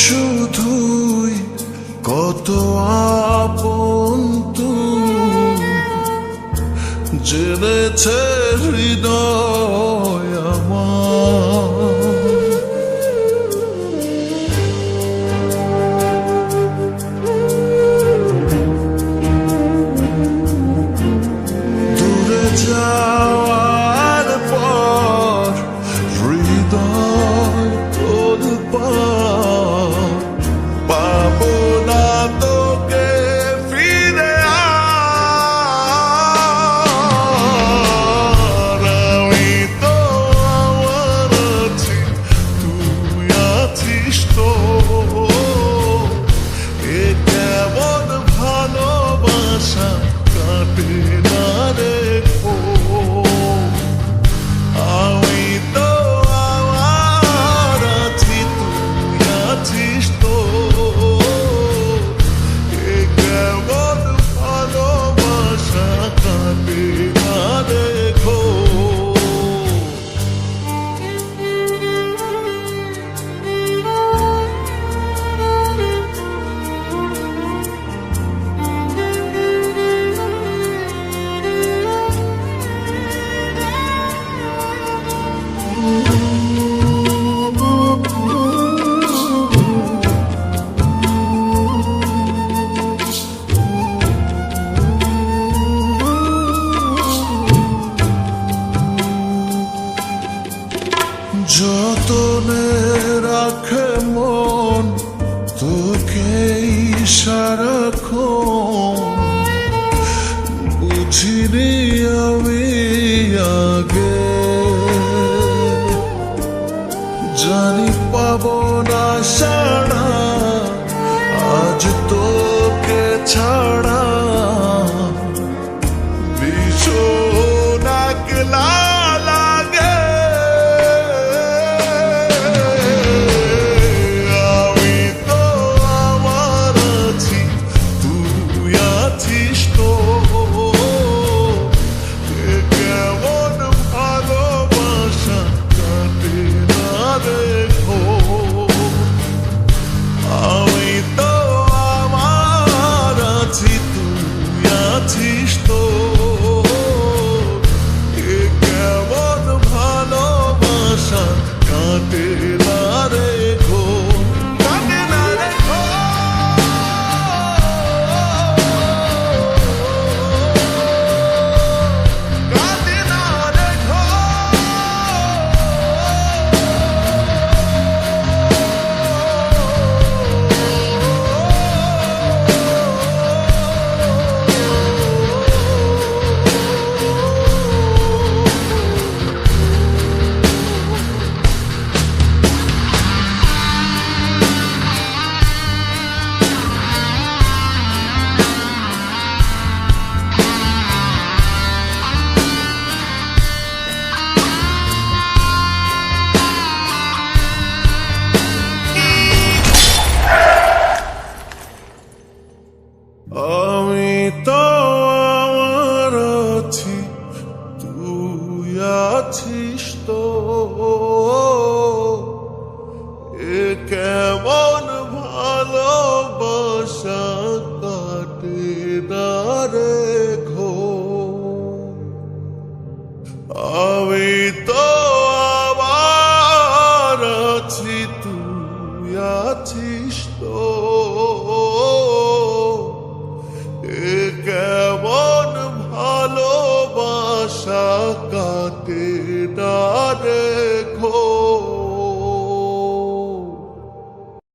শুধুই কত আপন জেনেছে হৃদয় সারাক্ষণ বুঝিনি আমি আগে। জানি পাব না আজ তোকে ছাড়া ты что আছিস তো? এ কেমন